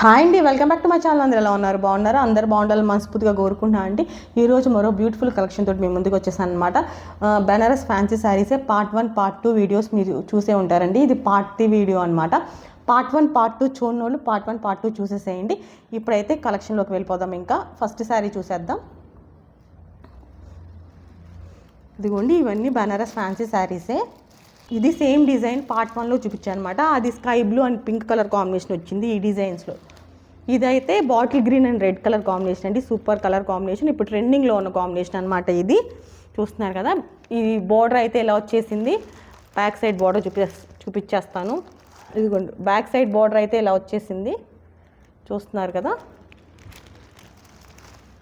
Hi అండి welcome back to my channel అందరూ ఎలా ఉన్నారు? బాగున్నారు? అందరు బాగుండాలని మనస్ఫూర్తిగా కోరుకుంటున్నా అండి. ఈరోజు మరో బ్యూటిఫుల్ కలెక్షన్ తోటి మీ ముందుకు వచ్చేసాను అనమాట Banaras fancy శారీసే part one part two videos మీరు చూసే ఉంటారండి. ఇది పార్ట్ త్రీ వీడియో అనమాట పార్ట్ వన్ పార్ట్ టూ చూడనోళ్ళు పార్ట్ వన్ పార్ట్ టూ చూసేసేయండి. ఇప్పుడైతే కలెక్షన్లోకి వెళ్ళిపోదాం ఇంకా. ఫస్ట్ శారీ చూసేద్దాం. ఇదిగోండి ఇవన్నీ బెనారస్ ఫ్యాన్సీ శారీసే ఇది సేమ్ డిజైన్ పార్ట్ వన్లో చూపించాను అనమాట అది sky blue and pink colour combination వచ్చింది ఈ డిజైన్స్లో ఇదైతే bottle green and red colour combination అండి. Super colour combination. ఇప్పుడు ట్రెండింగ్లో ఉన్న కాంబినేషన్ అనమాట ఇది. చూస్తున్నారు కదా ఈ బోర్డర్ అయితే ఇలా వచ్చేసింది. బ్యాక్ సైడ్ బార్డర్ చూపి చూపించేస్తాను ఇదిగోండి బ్యాక్ సైడ్ బార్డర్ అయితే ఇలా వచ్చేసింది. చూస్తున్నారు కదా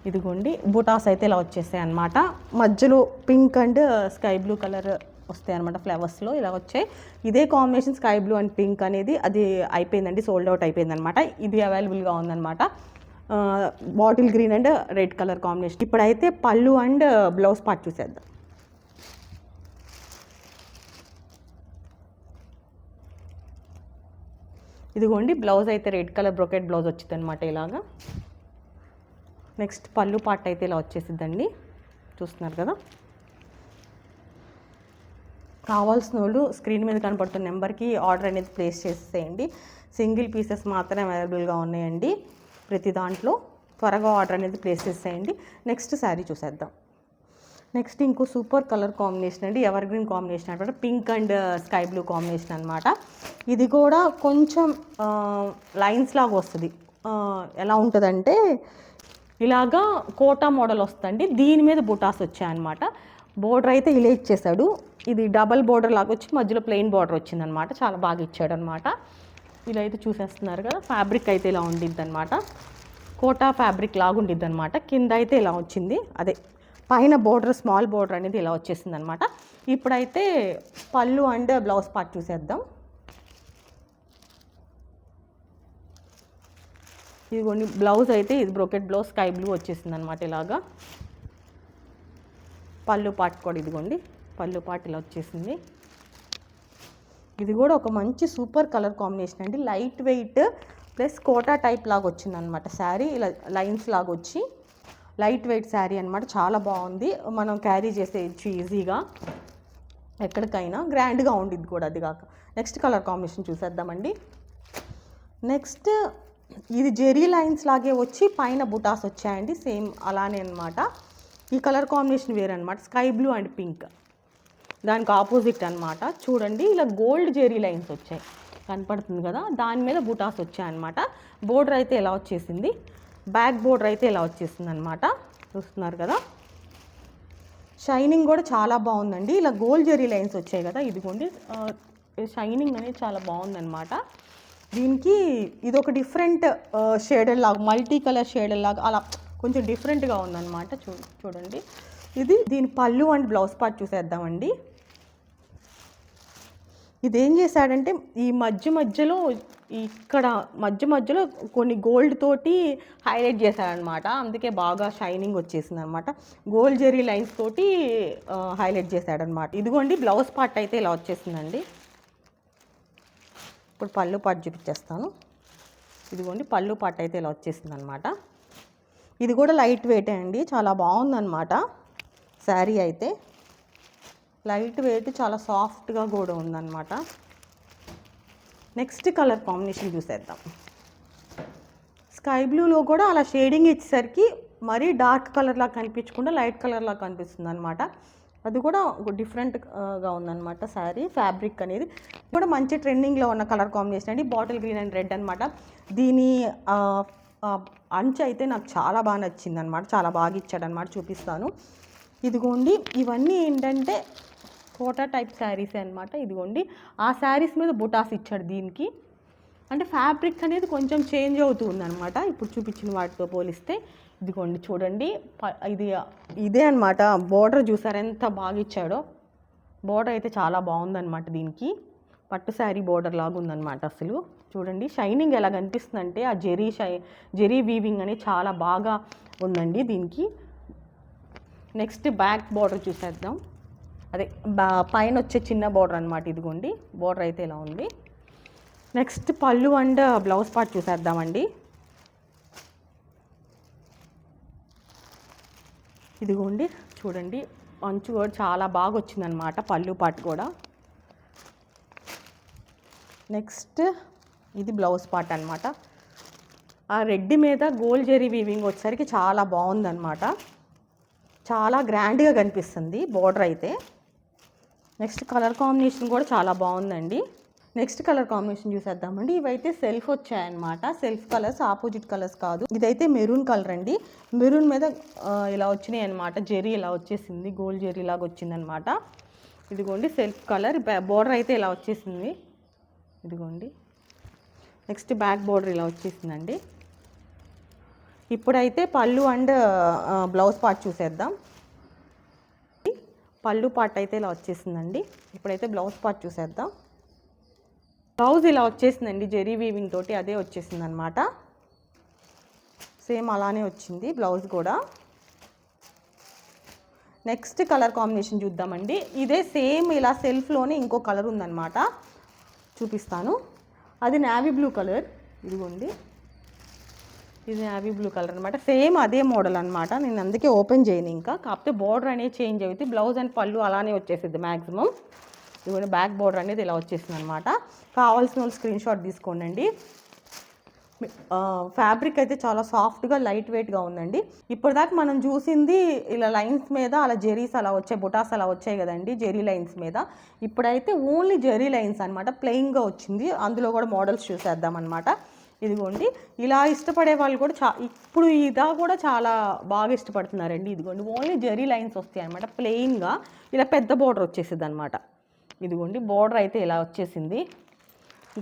ఇదిగోండి బుటాస్ అయితే ఇలా వచ్చేసాయి అనమాట మధ్యలో pink and sky blue colour వస్తాయి అనమాట ఫ్లవర్స్లో. ఇలా వచ్చాయి. ఇదే combination sky blue and pink అనేది అది అయిపోయిందండి సోల్డ్ అవుట్ అయిపోయింది అనమాట ఇది అవైలబుల్గా ఉందన్నమాట. Bottle green and red colour combination. ఇప్పుడైతే పళ్ళు అండ్ బ్లౌజ్ పార్ట్ చూసేద్దాం. ఇదిగోండి బ్లౌజ్ అయితే రెడ్ కలర్ బ్రొకెట్ బ్లౌజ్ వచ్చింది అనమాట ఇలాగా. నెక్స్ట్ పళ్ళు పార్ట్ అయితే ఇలా వచ్చేసిద్దండి. చూస్తున్నారు కదా. కావాల్సిన వాళ్ళు స్క్రీన్ మీద కనపడుతున్న నెంబర్కి ఆర్డర్ అనేది ప్లేస్ చేసేయండి. సింగిల్ పీసెస్ మాత్రమే అవైలబుల్గా ఉన్నాయండి. ప్రతి దాంట్లో త్వరగా ఆర్డర్ అనేది ప్లేస్ చేసేయండి. నెక్స్ట్ శారీ చూసేద్దాం. నెక్స్ట్ ఇంకో సూపర్ కలర్ కాంబినేషన్ అండి. ఎవర్ గ్రీన్ కాంబినేషన్ అనమాట pink and sky blue combination అనమాట ఇది కూడా కొంచెం లైన్స్ లాగా వస్తుంది. ఎలా ఉంటుందంటే ఇలాగా కోటా మోడల్ వస్తుంది దీని మీద బుటాస్ వచ్చాయన్నమాట. బోర్డర్ అయితే ఇలా ఇచ్చేసాడు. ఇది డబల్ బోర్డర్ లాగా వచ్చి మధ్యలో ప్లెయిన్ బోర్డర్ వచ్చిందనమాట. చాలా బాగా ఇచ్చాడు అనమాట ఇలా అయితే చూసేస్తున్నారు కదా ఫ్యాబ్రిక్ అయితే ఇలా ఉండిద్ది అనమాట కోటా ఫ్యాబ్రిక్ లాగా ఉండిద్ది అనమాట కింద అయితే ఇలా వచ్చింది. అదే పైన బోర్డర్ స్మాల్ బోర్డర్ అనేది ఇలా వచ్చేసింది అనమాట ఇప్పుడైతే పళ్ళు అండ్ బ్లౌజ్ పార్ట్ చూసేద్దాం. ఇదిగోండి బ్లౌజ్ అయితే ఇది బ్రోకెట్ బ్లౌజ్ స్కై బ్లూ వచ్చేసింది అనమాట ఇలాగా. పళ్ళు పాటు కూడా ఇదిగోండి. పళ్ళు పాట్ ఇలా వచ్చేసింది. ఇది కూడా ఒక మంచి సూపర్ కలర్ కాంబినేషన్ అండి. Light weight plus Kota type లాగా వచ్చింది అనమాట శారీ. ఇలా లైన్స్ లాగా వచ్చి లైట్ వెయిట్ శారీ అనమాట చాలా బాగుంది. మనం క్యారీ చేసేయచ్చు ఈజీగా ఎక్కడికైనా గ్రాండ్గా ఉండిద్ది కూడా అది కాక. నెక్స్ట్ కలర్ కాంబినేషన్ చూసేద్దామండి. నెక్స్ట్ ఇది జెరీ లైన్స్ లాగే వచ్చి పైన బుటాస్ వచ్చాయండి. సేమ్ అలానే అనమాట ఈ కలర్ కాంబినేషన్ వేరనమాట అనమాట స్కై బ్లూ అండ్ పింక్. దానికి ఆపోజిట్ అనమాట చూడండి ఇలా గోల్డ్ జెరీ లైన్స్ వచ్చాయి. కనపడుతుంది కదా? దాని మీద బుటాస్ వచ్చాయి అనమాట బోర్డర్ అయితే ఎలా వచ్చేసింది? బ్యాక్ బోర్డర్ అయితే ఇలా వచ్చేసింది అనమాట చూస్తున్నారు కదా? షైనింగ్ కూడా చాలా బాగుందండి. ఇలా గోల్డ్ జెరీ లైన్స్ వచ్చాయి కదా? ఇదిగోండి షైనింగ్ అనేది చాలా బాగుందన్నమాట. దీనికి ఇది ఒక డిఫరెంట్ షేడెడ్ లాగా మల్టీ కలర్ షేడెడ్ లాగా అలా కొంచెం డిఫరెంట్గా ఉందన్నమాట. చూ చూడండి. ఇది దీని పళ్ళు అండ్ బ్లౌజ్ పార్ట్ చూసేద్దామండి. ఇదేం చేశాడంటే ఈ మధ్య మధ్యలో ఇక్కడ మధ్య మధ్యలో కొన్ని గోల్డ్ తోటి హైలైట్ చేశాడనమాట అందుకే బాగా షైనింగ్ వచ్చేసింది అనమాట గోల్డ్ జెరీ లైన్స్ తోటి హైలైట్ చేశాడనమాట ఇదిగోండి బ్లౌజ్ పార్ట్ అయితే ఇలా వచ్చేసిందండి. ఇప్పుడు పళ్ళు పార్ట్ చూపించేస్తాను. ఇదిగోండి పళ్ళు పార్ట్ అయితే ఇలా వచ్చేసింది అనమాట ఇది కూడా లైట్ వెయిటే అండి చాలా బాగుందన్నమాట. శారీ అయితే లైట్ వెయిట్ చాలా సాఫ్ట్గా కూడా ఉందన్నమాట. నెక్స్ట్ కలర్ కాంబినేషన్ చూసేద్దాం. స్కై బ్లూలో కూడా అలా షేడింగ్ ఇచ్చేసరికి మరీ డార్క్ కలర్లా కనిపించకుండా లైట్ కలర్లా కనిపిస్తుంది అనమాట అది కూడా డిఫరెంట్గా ఉందన్నమాట శారీ. ఫ్యాబ్రిక్ అనేది కూడా మంచి ట్రెండింగ్లో ఉన్న కలర్ కాంబినేషన్ అండి. బాటిల్ గ్రీన్ అండ్ రెడ్ అనమాట దీని అంచు అయితే నాకు చాలా బాగా నచ్చింది అనమాట చాలా బాగా ఇచ్చాడనమాట చూపిస్తాను. ఇదిగోండి ఇవన్నీ ఏంటంటే కోటా టైప్ శారీస్ అనమాట ఇదిగోండి ఆ శారీస్ మీద బుటాస్ ఇచ్చాడు దీనికి. అంటే ఫ్యాబ్రిక్ అనేది కొంచెం చేంజ్ అవుతుంది ఉందన్నమాట. ఇప్పుడు చూపించిన వాటితో పోలిస్తే. ఇదిగోండి చూడండి ఇది ఇదే అనమాట బోర్డర్ చూసారు ఎంత బాగా ఇచ్చాడో. బోర్డర్ అయితే చాలా బాగుందన్నమాట దీనికి. పట్టు శారీ బోర్డర్ లాగా ఉందన్నమాట అసలు. చూడండి. షైనింగ్ ఎలా కనిపిస్తుందంటే ఆ జెరీ షై జెరీ వీవింగ్ అనేది చాలా బాగా ఉందండి దీనికి. నెక్స్ట్ బ్యాక్ బార్డర్ చూసేద్దాం. అదే బా పైన వచ్చే చిన్న బార్డర్ అనమాట ఇదిగోండి. బార్డర్ అయితే ఇలా ఉంది. నెక్స్ట్ పళ్ళు అండ్ బ్లౌజ్ పార్ట్ చూసేద్దామండి. ఇదిగోండి చూడండి. మంచు కూడా చాలా బాగా వచ్చిందనమాట పళ్ళు పాటు కూడా. నెక్స్ట్ ఇది బ్లౌజ్ పార్ట్ అనమాట ఆ రెడ్ మీద గోల్డ్ జెరీ వీవింగ్ వచ్చేసరికి చాలా బాగుందన్నమాట. చాలా గ్రాండ్గా కనిపిస్తుంది బోర్డర్ అయితే. నెక్స్ట్ కలర్ కాంబినేషన్ కూడా చాలా బాగుందండి. నెక్స్ట్ కలర్ కాంబినేషన్ చూసేద్దామండి. ఇవైతే సెల్ఫ్ వచ్చాయన్నమాట. సెల్ఫ్ కలర్స్ ఆపోజిట్ కలర్స్ కాదు. ఇదైతే మెరూన్ కలర్ అండి. మెరూన్ మీద ఇలా వచ్చినాయి అనమాట జెరీ ఇలా వచ్చేసింది. గోల్డ్ జెరీ లాగా వచ్చిందనమాట ఇదిగోండి సెల్ఫ్ కలర్ బోర్డర్ అయితే ఇలా వచ్చేసింది. ఇదిగోండి. నెక్స్ట్ బ్యాక్ బోర్డర్ ఇలా వచ్చేసిందండి. ఇప్పుడైతే పళ్ళు అండ్ బ్లౌజ్ పార్ట్ చూసేద్దాం. పళ్ళు పార్ట్ అయితే ఇలా వచ్చేసిందండి. ఇప్పుడైతే బ్లౌజ్ పార్ట్ చూసేద్దాం. బ్లౌజ్ ఇలా వచ్చేసిందండి జెరీ వీవింగ్ తోటి అదే వచ్చేసింది అనమాట సేమ్ అలానే వచ్చింది బ్లౌజ్ కూడా. నెక్స్ట్ కలర్ కాంబినేషన్ చూద్దామండి. ఇదే సేమ్ ఇలా సెల్ఫ్లోనే ఇంకో కలర్ ఉందన్నమాట చూపిస్తాను. అది నావీ బ్లూ కలర్ ఇదిగోండి. ఇది నావీ బ్లూ కలర్ అనమాట సేమ్ అదే మోడల్ అనమాట నేను అందుకే ఓపెన్ చేయను ఇంకా. కాకపోతే బోర్డర్ అనేది చేంజ్ అవుతుంది బ్లౌజ్ అండ్ పళ్ళు అలానే వచ్చేసింది మ్యాక్సిమం ఇదిగోండి బ్యాక్ బోర్డర్ అనేది ఇలా వచ్చేసింది అనమాట కావాల్సిన వాళ్ళు స్క్రీన్ షాట్ తీసుకోండి ఫ్యాబ్రిక్ అయితే చాలా సాఫ్ట్గా లైట్ వెయిట్గా ఉందండి. ఇప్పటిదాకా మనం చూసింది ఇలా లైన్స్ మీద అలా జెరీస్ అలా వచ్చాయి బుటాస్ అలా వచ్చాయి కదండి జెరీ లైన్స్ మీద. ఇప్పుడైతే ఓన్లీ జెరీ లైన్స్ అనమాట ప్లెయిన్గా వచ్చింది. అందులో కూడా మోడల్స్ చూసేద్దాం అనమాట ఇదిగోండి ఇలా ఇష్టపడే వాళ్ళు కూడా చా ఇప్పుడు ఇదా కూడా చాలా బాగా ఇష్టపడుతున్నారండి. ఇదిగోండి ఓన్లీ జెరీ లైన్స్ వస్తాయి అనమాట ప్లెయిన్గా ఇలా పెద్ద బోర్డర్ వచ్చేసింది అనమాట ఇదిగోండి బోర్డర్ అయితే ఇలా వచ్చేసింది.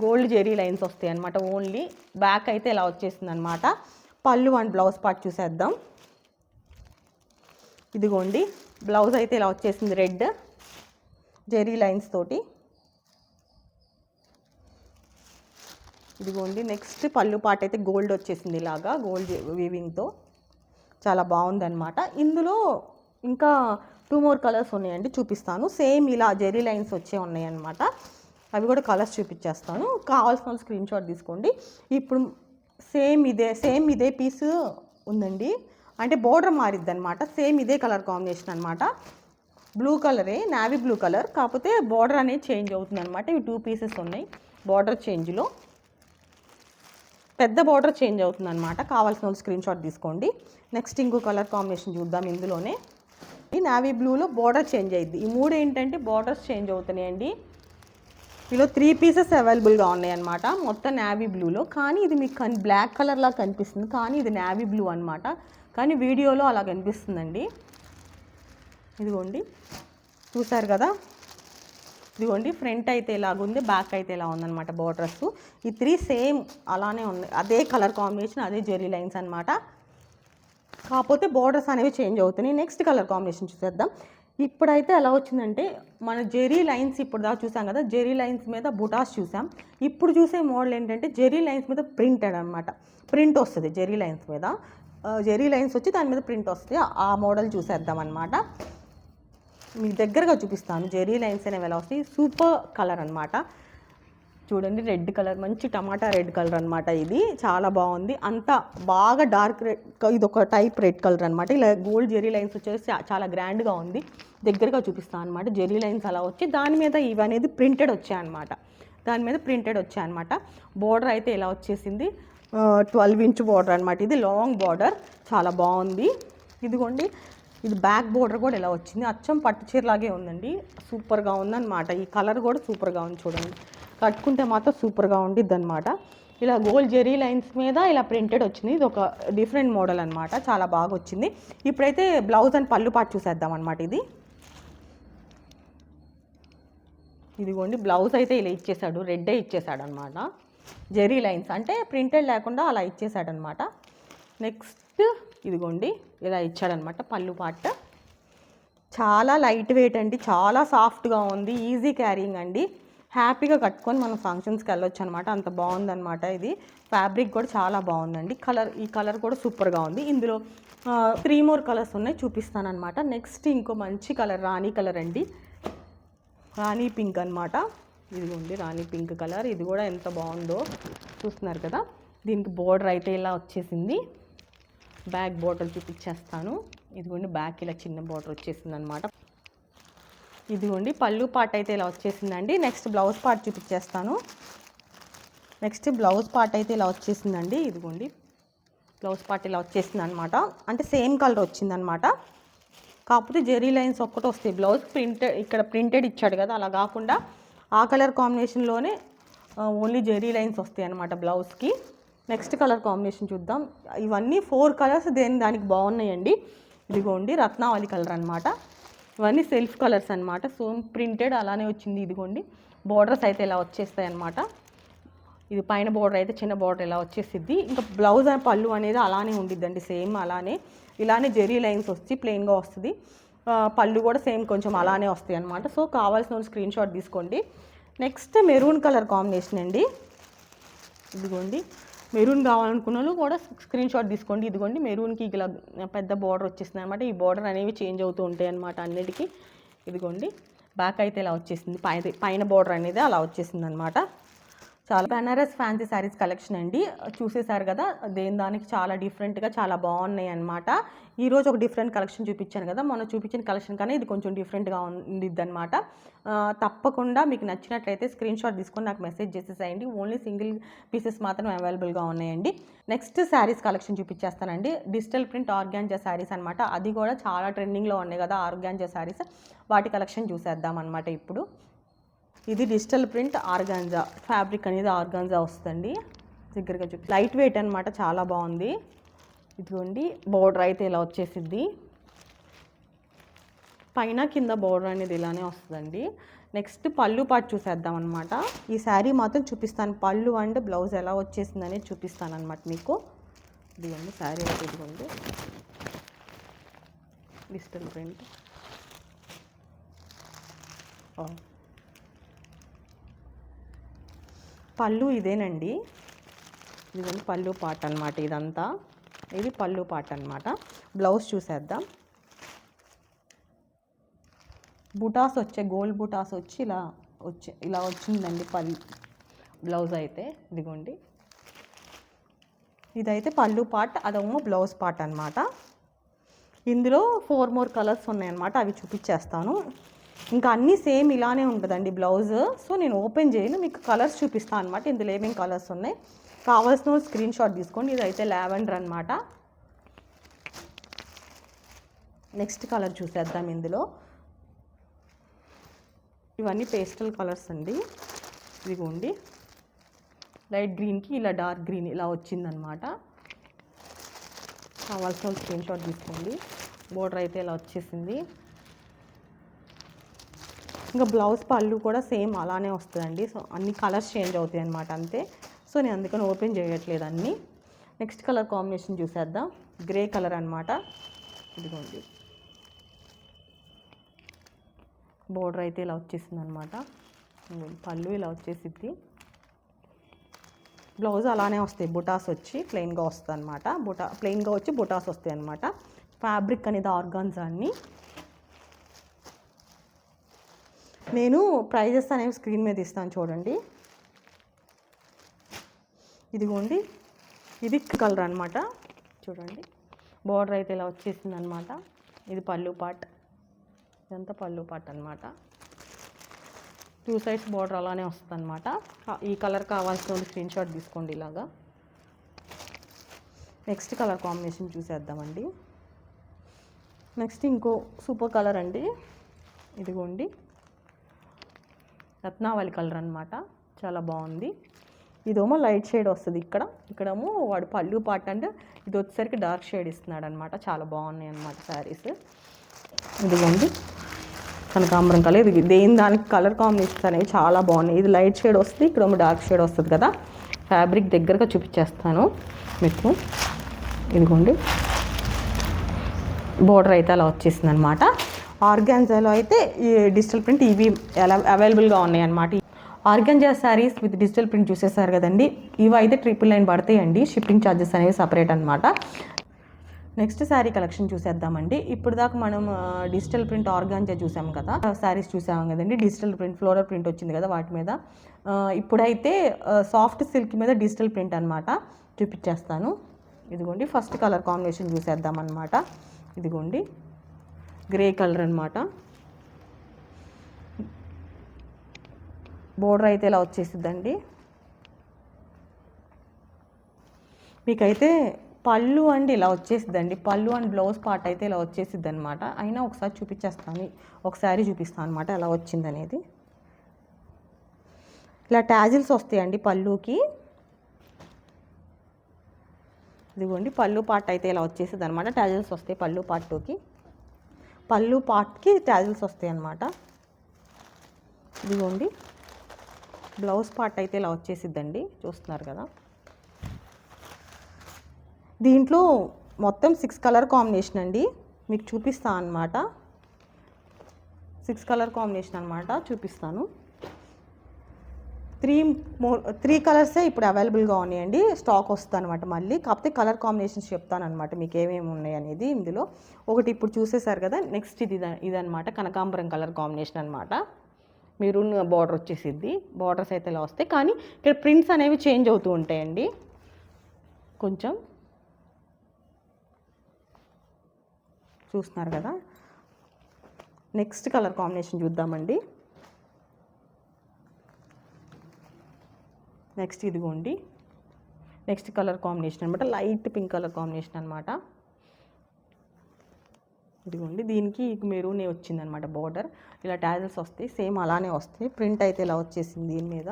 గోల్డ్ జెరీ లైన్స్ వస్తాయి అనమాట ఓన్లీ. బ్యాక్ అయితే ఇలా వచ్చేసింది అనమాట పళ్ళు అండ్ బ్లౌజ్ పార్ట్ చూసేద్దాం. ఇదిగోండి బ్లౌజ్ అయితే ఇలా వచ్చేసింది రెడ్. జెరీ లైన్స్ తోటి. ఇదిగోండి నెక్స్ట్ పళ్ళు పాట అయితే గోల్డ్ వచ్చేసింది ఇలాగా గోల్డ్ వీవింగ్తో చాలా బాగుందనమాట ఇందులో ఇంకా టూ మోర్ కలర్స్ ఉన్నాయండి చూపిస్తాను. సేమ్ ఇలా జెరీ లైన్స్ వచ్చే ఉన్నాయి అనమాట అవి కూడా కలర్స్ చూపించేస్తాను కావాల్సిన వాళ్ళు స్క్రీన్ షాట్ తీసుకోండి. ఇప్పుడు సేమ్ ఇదే సేమ్ ఇదే పీస్ ఉందండి. అంటే బోర్డర్ మారిద్ది అనమాట సేమ్ ఇదే కలర్ కాంబినేషన్ అనమాట బ్లూ కలరే నావీ బ్లూ కలర్ కాకపోతే బోర్డర్ అనేది చేంజ్ అవుతుంది అనమాట ఇవి టూ పీసెస్ ఉన్నాయి. బార్డర్ చేంజ్లో పెద్ద బార్డర్ చేంజ్ అవుతుంది అనమాట కావాల్సిన వాళ్ళు స్క్రీన్ షాట్ తీసుకోండి. నెక్స్ట్ ఇంకో కలర్ కాంబినేషన్ చూద్దాం ఇందులోనే. ఈ నావీ బ్లూలో బార్డర్ చేంజ్ అయ్యింది ఈ మూడు ఏంటంటే బార్డర్స్ చేంజ్ అవుతున్నాయండి. ఇందులో త్రీ పీసెస్ అవైలబుల్గా ఉన్నాయి అనమాట మొత్తం నావీ బ్లూలో కానీ ఇది మీకు కన్ బ్లాక్ కలర్లా కనిపిస్తుంది. కానీ ఇది నావీ బ్లూ అనమాట కానీ వీడియోలో అలా కనిపిస్తుందండి. ఇదిగోండి. చూసారు కదా? ఇదిగోండి. ఫ్రంట్ అయితే ఇలాగుంది బ్యాక్ అయితే ఇలా ఉందన్నమాట బోర్డర్స్ ఈ త్రీ సేమ్ అలానే ఉన్నాయి. అదే కలర్ కాంబినేషన్ అదే జెరీ లైన్స్ అనమాట కాకపోతే బోర్డర్స్ అనేవి చేంజ్ అవుతున్నాయి. నెక్స్ట్ కలర్ కాంబినేషన్ చూసేద్దాం. ఇప్పుడైతే ఎలా వచ్చిందంటే మన జెరీ లైన్స్ ఇప్పుడు దాకా చూసాం కదా జెరీ లైన్స్ మీద బుటాస్ చూసాం. ఇప్పుడు చూసే మోడల్ ఏంటంటే జెరీ లైన్స్ మీద ప్రింటెడ్ అనమాట ప్రింట్ వస్తుంది జెరీ లైన్స్ మీద. జెరీ లైన్స్ వచ్చి దాని మీద ప్రింట్ వస్తుంది. ఆ మోడల్ చూసేద్దాం అనమాట మీకు దగ్గరగా చూపిస్తాను. జెరీ లైన్స్ అనేవి ఎలా వస్తాయి? సూపర్ కలర్ అనమాట చూడండి రెడ్ కలర్ మంచి టమాటా రెడ్ కలర్ అనమాట ఇది. చాలా బాగుంది. అంత బాగా డార్క్ రెడ్ ఇది ఒక టైప్ రెడ్ కలర్ అనమాట ఇలా గోల్డ్ జెరీ లైన్స్ వచ్చేసి చాలా గ్రాండ్గా ఉంది. దగ్గరగా చూపిస్తాను అనమాట జెరీ లైన్స్ అలా వచ్చి దాని మీద ఇవి అనేది ప్రింటెడ్ వచ్చాయన్నమాట దాని మీద ప్రింటెడ్ వచ్చాయన్నమాట బోర్డర్ అయితే ఇలా వచ్చేసింది. ట్వెల్వ్ ఇంచ్ బోర్డర్ అనమాట ఇది. Long border. చాలా బాగుంది. ఇదిగోండి. ఇది బ్యాక్ బోర్డర్ కూడా ఇలా వచ్చింది. అచ్చం పట్టు చీరలాగే ఉందండి. సూపర్గా ఉందన్నమాట. ఈ కలర్ కూడా సూపర్గా ఉంది చూడండి. కట్టుకుంటే మాత్రం సూపర్గా ఉండిద్ది అనమాట ఇలా గోల్డ్ జెరీ లైన్స్ మీద ఇలా ప్రింటెడ్ వచ్చింది. ఇది ఒక డిఫరెంట్ మోడల్ అనమాట చాలా బాగా వచ్చింది ఇప్పుడైతే బ్లౌజ్ అండ్ పళ్ళు పాటు చూసేద్దాం అనమాట ఇది. ఇదిగోండి బ్లౌజ్ అయితే ఇలా ఇచ్చేసాడు. రెడ్డే ఇచ్చేసాడు అనమాట జెరీ లైన్స్ అంటే ప్రింటెడ్ లేకుండా అలా ఇచ్చేసాడు అనమాట నెక్స్ట్ ఇదిగోండి ఇలా ఇచ్చాడనమాట పళ్ళు పాట. చాలా లైట్ వెయిట్ అండి. చాలా సాఫ్ట్గా ఉంది. ఈజీ క్యారింగ్ అండి. హ్యాపీగా కట్టుకొని మనం ఫంక్షన్స్కి వెళ్ళొచ్చు అనమాట అంత బాగుందనమాట ఇది. ఫ్యాబ్రిక్ కూడా చాలా బాగుందండి. కలర్ ఈ కలర్ కూడా సూపర్గా ఉంది. ఇందులో త్రీ మోర్ కలర్స్ ఉన్నాయి చూపిస్తాను అనమాట నెక్స్ట్ ఇంకో మంచి కలర్ రాణి కలర్ అండి. రాణి పింక్ అనమాట. ఇదిగోండి రాణి పింక్ కలర్. ఇది కూడా ఎంత బాగుందో చూస్తున్నారు కదా. దీనికి బోర్డర్ అయితే ఇలా వచ్చేసింది. బ్యాక్ బోర్డర్ చూపించేస్తాను. ఇదిగోండి బ్యాక్ ఇలా చిన్న బోర్డర్ వచ్చేసింది అనమాట ఇదిగోండి పళ్ళు పార్ట్ అయితే ఇలా వచ్చేసిందండి. నెక్స్ట్ బ్లౌజ్ పార్ట్ చూపించేస్తాను. నెక్స్ట్ బ్లౌజ్ పార్ట్ అయితే ఇలా వచ్చేసిందండి. ఇదిగోండి బ్లౌజ్ పార్ట్ ఇలా వచ్చేసింది అనమాట అంటే సేమ్ కలర్ వచ్చిందనమాట. కాకపోతే జెరీ లైన్స్ ఒక్కటి వస్తాయి. బ్లౌజ్ ప్రింటెడ్ ఇక్కడ ప్రింటెడ్ ఇచ్చాడు కదా అలా కాకుండా ఆ కలర్ కాంబినేషన్లోనే ఓన్లీ జెరీ లైన్స్ వస్తాయి అనమాట బ్లౌజ్కి నెక్స్ట్ కలర్ కాంబినేషన్ చూద్దాం. ఇవన్నీ ఫోర్ కలర్స్ దేని దానికి బాగున్నాయండి? ఇదిగోండి రత్నావళి కలర్ అనమాట. ఇవన్నీ సెల్ఫ్ కలర్స్ అనమాట సో ప్రింటెడ్ అలానే వచ్చింది ఇదిగోండి. బార్డర్స్ అయితే ఇలా వచ్చేస్తాయి అనమాట ఇది పైన బార్డర్ అయితే చిన్న బార్డర్ ఇలా వచ్చేసిద్ది. ఇంకా బ్లౌజ్ అండ్ పళ్ళు అనేది అలానే ఉండిద్దండి సేమ్ అలానే. ఇలానే జెరీ లైన్స్ వచ్చి ప్లెయిన్గా వస్తుంది. పళ్ళు కూడా సేమ్ కొంచెం అలానే వస్తాయి అనమాట సో కావాల్సిన స్క్రీన్ షాట్ తీసుకోండి. నెక్స్ట్ మెరూన్ కలర్ కాంబినేషన్ అండి. ఇదిగోండి. మెరూన్ కావాలనుకున్న వాళ్ళు కూడా స్క్రీన్ షాట్ తీసుకోండి ఇదిగోండి మెరూన్కి ఇలా పెద్ద బార్డర్ వచ్చేసింది అనమాట ఈ బార్డర్ అనేవి చేంజ్ అవుతూ ఉంటాయి అనమాట అన్నిటికీ. ఇదిగోండి బ్యాక్ అయితే ఇలా వచ్చేసింది. పైన పైన బార్డర్ అనేది అలా వచ్చేసింది అనమాట చాలా బెనారస్ ఫ్యాన్సీ శారీస్ కలెక్షన్ అండి. చూసేశారు కదా దేని దానికి చాలా డిఫరెంట్గా చాలా బాగున్నాయి అనమాట ఈరోజు ఒక డిఫరెంట్ కలెక్షన్ చూపించాను కదా మొన్న చూపించిన కలెక్షన్ కానీ ఇది కొంచెం డిఫరెంట్గా ఉండిద్ది అనమాట తప్పకుండా మీకు నచ్చినట్లయితే స్క్రీన్ షాట్ తీసుకొని నాకు మెసేజ్ చేసేసేయండి. ఓన్లీ సింగిల్ పీసెస్ మాత్రం అవైలబుల్గా ఉన్నాయండి. నెక్స్ట్ శారీస్ కలెక్షన్ చూపించేస్తానండి. డిజిటల్ ప్రింట్ ఆర్గాన్జా శారీస్ అనమాట అది కూడా చాలా ట్రెండింగ్లో ఉన్నాయి కదా ఆర్గాన్జా శారీస్. వాటి కలెక్షన్ చూసేద్దాం అనమాట ఇప్పుడు. ఇది డిజిటల్ ప్రింట్ ఆర్గాన్జా. ఫ్యాబ్రిక్ అనేది ఆర్గాన్జా వస్తుంది దగ్గరగా చూపి లైట్ వెయిట్ అనమాట చాలా బాగుంది. ఇదిగోండి బోర్డర్ అయితే ఇలా వచ్చేసిద్ది. పైన కింద బోర్డర్ అనేది ఇలానే వస్తుందండి. నెక్స్ట్ పళ్ళు పాటు చూసేద్దాం అనమాట ఈ శారీ మాత్రం చూపిస్తాను. పళ్ళు అండ్ బ్లౌజ్ ఎలా వచ్చేసిందనే చూపిస్తాను అనమాట మీకు. ఇదిగోండి శారీ అయితే ఇదిగోండి. Digital print. పళ్ళు ఇదేనండి. ఇదంతా పళ్ళు పాట అనమాట ఇదంతా. ఇది పళ్ళు పాట అనమాట బ్లౌజ్ చూసేద్దాం. బుటాస్ వచ్చే గోల్డ్ బుటాస్ వచ్చి ఇలా వచ్చే ఇలా వచ్చిందండి పళ్ళు బ్లౌజ్ అయితే. ఇదిగోండి. ఇదైతే పళ్ళు పార్ట్ అదేమో బ్లౌజ్ పార్ట్ అనమాట ఇందులో ఫోర్ మోర్ కలర్స్ ఉన్నాయన్నమాట అవి చూపించేస్తాను ఇంకా అన్నీ సేమ్ ఇలానే ఉంటుందండి బ్లౌజ్. సో నేను ఓపెన్ చేయను. మీకు కలర్స్ చూపిస్తాను అనమాట ఇందులో ఏమేమి కలర్స్ ఉన్నాయి? కావాల్సిన స్క్రీన్ షాట్ తీసుకోండి. ఇదైతే లావెండర్ అనమాట నెక్స్ట్ కలర్ చూసేద్దాం ఇందులో. ఇవన్నీ పేస్టల్ కలర్స్ అండి. ఇదిగోండి. లైట్ గ్రీన్కి ఇలా డార్క్ గ్రీన్ ఇలా వచ్చిందనమాట కావాల్సిన స్క్రీన్ షాట్ తీసుకోండి. బోర్డర్ అయితే ఇలా వచ్చేసింది. ఇంకా బ్లౌజ్ పళ్ళు కూడా సేమ్ అలానే వస్తుందండి. సో అన్ని కలర్స్ చేంజ్ అవుతాయి అనమాట అంతే. సో నేను అందుకని ఓపెన్ చేయట్లేదు అన్నీ. నెక్స్ట్ కలర్ కాంబినేషన్ చూసేద్దాం. గ్రే కలర్ అనమాట ఇదిగోండి. బోర్డర్ అయితే ఇలా వచ్చేసింది అనమాట పళ్ళు ఇలా వచ్చేసిద్ది. బ్లౌజ్ అలానే వస్తాయి. బుటాస్ వచ్చి ప్లెయిన్గా వస్తుంది అనమాట బుటా ప్లెయిన్గా వచ్చి బుటాస్ వస్తాయి అనమాట ఫ్యాబ్రిక్ అనేది ఆర్గాన్స్ అన్నీ. నేను ప్రైజెస్ అనేవి స్క్రీన్ మీద ఇస్తాను చూడండి. ఇదిగోండి. ఇది కలర్ అనమాట చూడండి. బార్డర్ అయితే ఇలా వచ్చేసింది అనమాట ఇది పళ్ళు పాట్ ఇదంతా పళ్ళు పాట్ అనమాట టూ సైడ్స్ బార్డర్ అలానే వస్తుంది అనమాట ఈ కలర్ కావాల్సిన స్క్రీన్ షాట్ తీసుకోండి ఇలాగా. నెక్స్ట్ కలర్ కాంబినేషన్ చూసేద్దామండి. నెక్స్ట్ ఇంకో సూపర్ కలర్ అండి. ఇదిగోండి. రత్నావళి కలర్ అనమాట చాలా బాగుంది. ఇదేమో లైట్ షేడ్ వస్తుంది ఇక్కడ. ఇక్కడేమో వాడు పళ్ళు పాట అండ్ ఇది వచ్చేసరికి డార్క్ షేడ్ ఇస్తున్నాడు అనమాట చాలా బాగున్నాయి అనమాట శారీస్. ఇదిగోండి. కనకాంబరం కలర్. ఇది దేని దానికి కలర్ కాంబినేషన్స్ అనేవి చాలా బాగున్నాయి. ఇది లైట్ షేడ్ వస్తుంది ఇక్కడ డార్క్ షేడ్ వస్తుంది కదా. ఫ్యాబ్రిక్ దగ్గరగా చూపించేస్తాను మీకు. ఇదిగోండి. బోర్డర్ అయితే అలా వచ్చేసింది అనమాట ఆర్గాన్జాలో అయితే ఈ డిజిటల్ ప్రింట్ ఇవి ఎలా అవైలబుల్గా ఉన్నాయి అనమాట organza saris with digital print చూసేసారు కదండి. ఇవి అయితే ట్రిపుల్ నైన్ పడతాయండి. షిప్పింగ్ ఛార్జెస్ అనేవి సపరేట్ అనమాట నెక్స్ట్ శారీ కలెక్షన్ చూసేద్దామండి. ఇప్పుడు దాకా మనం డిజిటల్ ప్రింట్ ఆర్గాన్జా చూసాం కదా. శారీస్ చూసాం కదండి. డిజిటల్ ప్రింట్ ఫ్లోరల్ ప్రింట్ వచ్చింది కదా వాటి మీద. ఇప్పుడైతే సాఫ్ట్ సిల్క్ మీద డిజిటల్ ప్రింట్ అనమాట చూపించేస్తాను ఇదిగోండి ఫస్ట్ కలర్ కాంబినేషన్ చూసేద్దాం అనమాట ఇదిగోండి. గ్రే కలర్ అనమాట బోర్డర్ అయితే ఇలా వచ్చేసిద్దండి. మీకైతే పళ్ళు అండి ఇలా వచ్చేసిద్దండి. పళ్ళు అండ్ బ్లౌజ్ పార్ట్ అయితే ఇలా వచ్చేసిద్ది అనమాట అయినా ఒకసారి చూపించేస్తాను. ఒకసారి చూపిస్తాను అనమాట ఎలా వచ్చింది అనేది ఇలా ట్యాజిల్స్ వస్తాయండి పళ్ళుకి. ఇదిగోండి పళ్ళు పార్ట్ అయితే ఇలా వచ్చేసింది అనమాట ట్యాజిల్స్ వస్తాయి పళ్ళు పార్ట్కి పళ్ళు పార్ట్కి ట్యాజిల్స్ వస్తాయి అనమాట ఇదిగోండి. బ్లౌజ్ పార్ట్ అయితే ఇలా వచ్చేసిద్దండి. చూస్తున్నారు కదా. దీంట్లో మొత్తం సిక్స్ కలర్ కాంబినేషన్ అండి. మీకు చూపిస్తా అనమాట సిక్స్ కలర్ కాంబినేషన్ అనమాట చూపిస్తాను. త్రీ మో త్రీ కలర్సే ఇప్పుడు అవైలబుల్గా ఉన్నాయండి. స్టాక్ వస్తుంది అనమాట మళ్ళీ. కాకపోతే కలర్ కాంబినేషన్స్ చెప్తానమాట మీకు ఏమేమి ఉన్నాయి అనేది ఇందులో. ఒకటి ఇప్పుడు చూసేసారు కదా నెక్స్ట్ ఇది ఇదనమాట కనకాంబరం కలర్ కాంబినేషన్ అనమాట మెరూన్ బార్డర్ వచ్చేసిద్ది. బార్డర్స్ అయితే ఇలా వస్తాయి. కానీ ఇక్కడ ప్రింట్స్ అనేవి చేంజ్ అవుతూ ఉంటాయండి. కొంచెం. చూస్తున్నారు కదా. నెక్స్ట్ కలర్ కాంబినేషన్ చూద్దామండి. నెక్స్ట్ ఇదిగోండి. నెక్స్ట్ కలర్ కాంబినేషన్ అనమాట లైట్ పింక్ కలర్ కాంబినేషన్ అనమాట ఇదిగోండి. దీనికి మెరూనే వచ్చిందనమాట బార్డర్. ఇలా టాజల్స్ వస్తాయి. సేమ్ అలానే వస్తాయి. ప్రింట్ అయితే ఇలా వచ్చేసింది దీని మీద.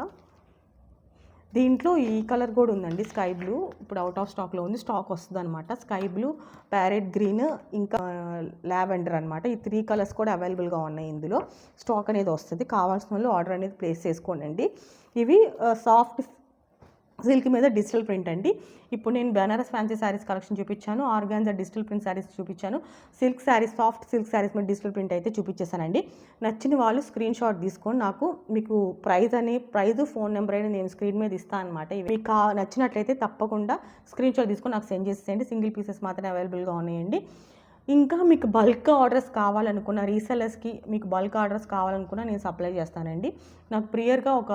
దీంట్లో ఈ కలర్ కూడా ఉందండి. Sky blue. ఇప్పుడు అవుట్ ఆఫ్ స్టాక్లో ఉంది. స్టాక్ వస్తుంది అనమాట స్కై బ్లూ ప్యారెట్ గ్రీన్ ఇంకా లావెండర్ అనమాట ఈ త్రీ కలర్స్ కూడా అవైలబుల్గా ఉన్నాయి ఇందులో. స్టాక్ అనేది వస్తుంది. కావాల్సిన వాళ్ళు ఆర్డర్ అనేది ప్లేస్ చేసుకోండి ఇవి సాఫ్ట్ సిల్క్ మీద డిజిటల్ ప్రింట్ అండి. ఇప్పుడు నేను బెనారస్ ఫ్యాన్సీ శారీస్ కలెక్షన్ చూపించాను ఆర్గాన్జా డిజిటల్ ప్రింట్ శారీస్ చూపించాను silk saris soft silk saris మీద డిజిటల్ ప్రింట్ అయితే చూపించేసానండి నచ్చిన వాళ్ళు స్క్రీన్ షాట్ తీసుకొని నాకు మీకు ప్రైజ్ అని ప్రైజ్ ఫోన్ నెంబర్ అయినా నేను స్క్రీన్ మీద ఇస్తాను అనమాట మీకు కా నచ్చినట్లయితే తప్పకుండా స్క్రీన్ షాట్ తీసుకొని నాకు సెండ్ చేసేయండి. సింగిల్ పీసెస్ మాత్రమే అవైలబుల్గా ఉన్నాయండి. ఇంకా మీకు బల్క్ ఆర్డర్స్ కావాలనుకున్న రీసెలర్స్కి మీకు బల్క్ ఆర్డర్స్ కావాలనుకున్నా నేను సప్లై చేస్తానండి. నాకు ప్రియర్గా ఒక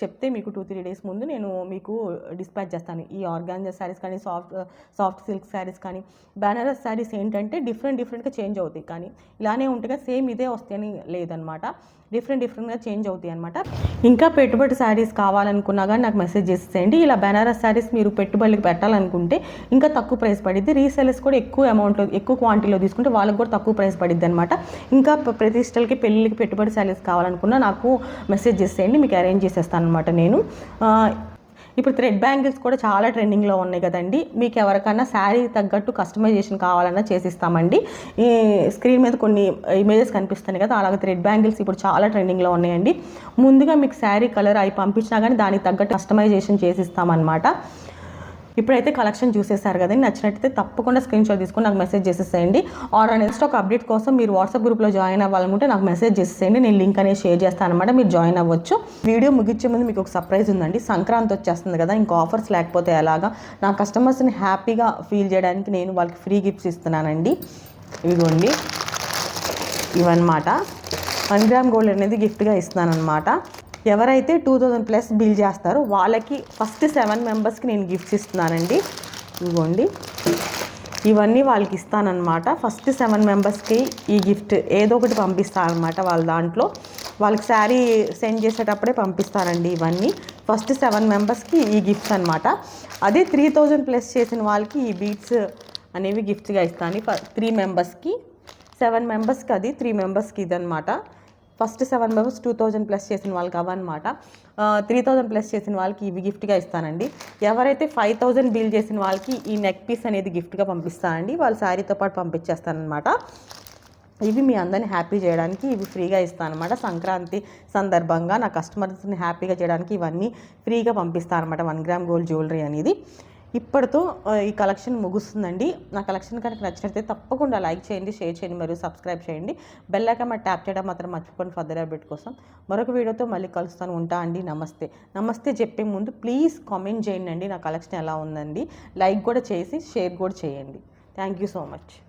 చెప్తే మీకు టూ త్రీ డేస్ ముందు నేను మీకు డిస్పాచ్ చేస్తాను. ఈ ఆర్గానిక్ శారీస్ కానీ సాఫ్ట్ సాఫ్ట్ సిల్క్ శారీస్ కానీ బెనారస్ శారీస్ ఏంటంటే డిఫరెంట్ డిఫరెంట్గా చేంజ్ అవుతాయి. కానీ ఇలానే ఉంటే సేమ్ ఇదే వస్తాయని లేదనమాట. డిఫరెంట్ డిఫరెంట్గా చేంజ్ అవుతాయి అనమాట ఇంకా పెట్టుబడి శారీస్ కావాలనుకున్నా కానీ నాకు మెసేజ్ చేసేయండి. ఇలా బెనారస్ శారీస్ మీరు పెట్టుబడికి పెట్టాలనుకుంటే ఇంకా తక్కువ ప్రైస్ పడిద్ది. రీసెలర్స్ కూడా ఎక్కువ అమౌంట్లో ఎక్కువ క్వాంటిటీలో తీసుకుంటే వాళ్ళకి కూడా తక్కువ ప్రైస్ పడిద్ది అనమాట ఇంకా ప్రతిష్టలకి పెళ్ళిళ్ళకి పెట్టుబడి శారీస్ కావాలనుకున్నా నాకు మెసేజ్ చేసేయండి. మీకు అరేంజ్ చేసేస్తాను అనమాట నేను ఇప్పుడు థ్రెడ్ బ్యాంగిల్స్ కూడా చాలా ట్రెండింగ్లో ఉన్నాయి కదండి. మీకు ఎవరికైనా శారీ తగ్గట్టు కస్టమైజేషన్ కావాలన్నా చేసిస్తామండి. ఈ స్క్రీన్ మీద కొన్ని ఇమేజెస్ కనిపిస్తున్నాయి కదా అలాగే థ్రెడ్ బ్యాంగిల్స్ ఇప్పుడు చాలా ట్రెండింగ్లో ఉన్నాయండి. ముందుగా మీకు శారీ కలర్ అవి పంపించినా కానీ దానికి తగ్గట్టు కస్టమైజేషన్ చేసిస్తామన్నమాట. ఇప్పుడైతే కలెక్షన్ చూసేసారు కదండి. నచ్చినట్టయితే తప్పకుండా స్క్రీన్ షాట్ తీసుకొని నాకు మెసేజ్ చేసేసేయండి. ఆర్ నెక్స్ట్ ఒక అప్డేట్ కోసం మీరు వాట్సాప్ గ్రూప్లో జాయిన్ అవ్వాలనుకుంటే నాకు మెసేజ్ చేసేయండి నేను లింక్ అనేది షేర్ చేస్తాను అనమాట మీరు జాయిన్ అవ్వచ్చు. వీడియో ముగించే ముందు మీకు ఒక సర్ప్రైజ్ ఉందండి. సంక్రాంతి వచ్చేస్తుంది కదా. ఇంకా ఆఫర్స్ లేకపోతే ఎలాగా? నా కస్టమర్స్ని హ్యాపీగా ఫీల్ చేయడానికి నేను వాళ్ళకి ఫ్రీ గిఫ్ట్స్ ఇస్తున్నానండి. ఇదిగోండి. ఇవన్నమాట. వన్ గ్రామ్ గోల్డ్ అనేది గిఫ్ట్గా ఇస్తున్నాను అనమాట ఎవరైతే టూ థౌజండ్ ప్లస్ బిల్ చేస్తారో వాళ్ళకి ఫస్ట్ సెవెన్ మెంబర్స్కి నేను గిఫ్ట్స్ ఇస్తున్నానండి. ఇవ్వండి. ఇవన్నీ వాళ్ళకి ఇస్తానన్నమాట. ఫస్ట్ సెవెన్ మెంబర్స్కి ఈ గిఫ్ట్ ఏదో ఒకటి పంపిస్తానమాట వాళ్ళ దాంట్లో. వాళ్ళకి శారీ సెండ్ చేసేటప్పుడే పంపిస్తానండి ఇవన్నీ. ఫస్ట్ సెవెన్ మెంబర్స్కి ఈ గిఫ్ట్స్ అనమాట అదే త్రీ థౌజండ్ ప్లస్ చేసిన వాళ్ళకి ఈ బీట్స్ అనేవి గిఫ్ట్గా ఇస్తాను. త్రీ మెంబర్స్కి సెవెన్ మెంబర్స్కి అది త్రీ మెంబర్స్కి ఇదనమాట first seven members two thousand plus చేసిన వాళ్ళకి అవన్నమాట త్రీ థౌజండ్ ప్లస్ చేసిన వాళ్ళకి ఇవి గిఫ్ట్గా ఇస్తానండి. ఎవరైతే ఫైవ్ థౌజండ్ బిల్ చేసిన వాళ్ళకి ఈ నెక్ పీస్ అనేది గిఫ్ట్గా పంపిస్తానండి వాళ్ళ శారీతో పాటు పంపించేస్తానమాట ఇవి మీ అందరిని హ్యాపీ చేయడానికి ఇవి ఫ్రీగా ఇస్తాను అనమాట సంక్రాంతి సందర్భంగా నా కస్టమర్స్ని హ్యాపీగా చేయడానికి ఇవన్నీ ఫ్రీగా పంపిస్తాను అనమాట వన్ గ్రామ్ గోల్డ్ జ్యువెలరీ అనేది. ఇప్పటితో ఈ కలెక్షన్ ముగుస్తుందండి. నా కలెక్షన్ కనుక నచ్చినట్లయితే తప్పకుండా లైక్ చేయండి షేర్ చేయండి మరియు సబ్స్క్రైబ్ చేయండి. బెల్ ఐకాన్ మరి ట్యాప్ చేయడం మాత్రం మర్చిపోండి ఫర్దర్ అప్డేట్ కోసం. మరొక వీడియోతో మళ్ళీ కలుస్తాను. ఉంటా అండి. నమస్తే. నమస్తే చెప్పే ముందు ప్లీజ్ కామెంట్ చేయండి అండి. నా కలెక్షన్ ఎలా ఉందండి? లైక్ కూడా చేసి షేర్ కూడా చేయండి. Thank you so much.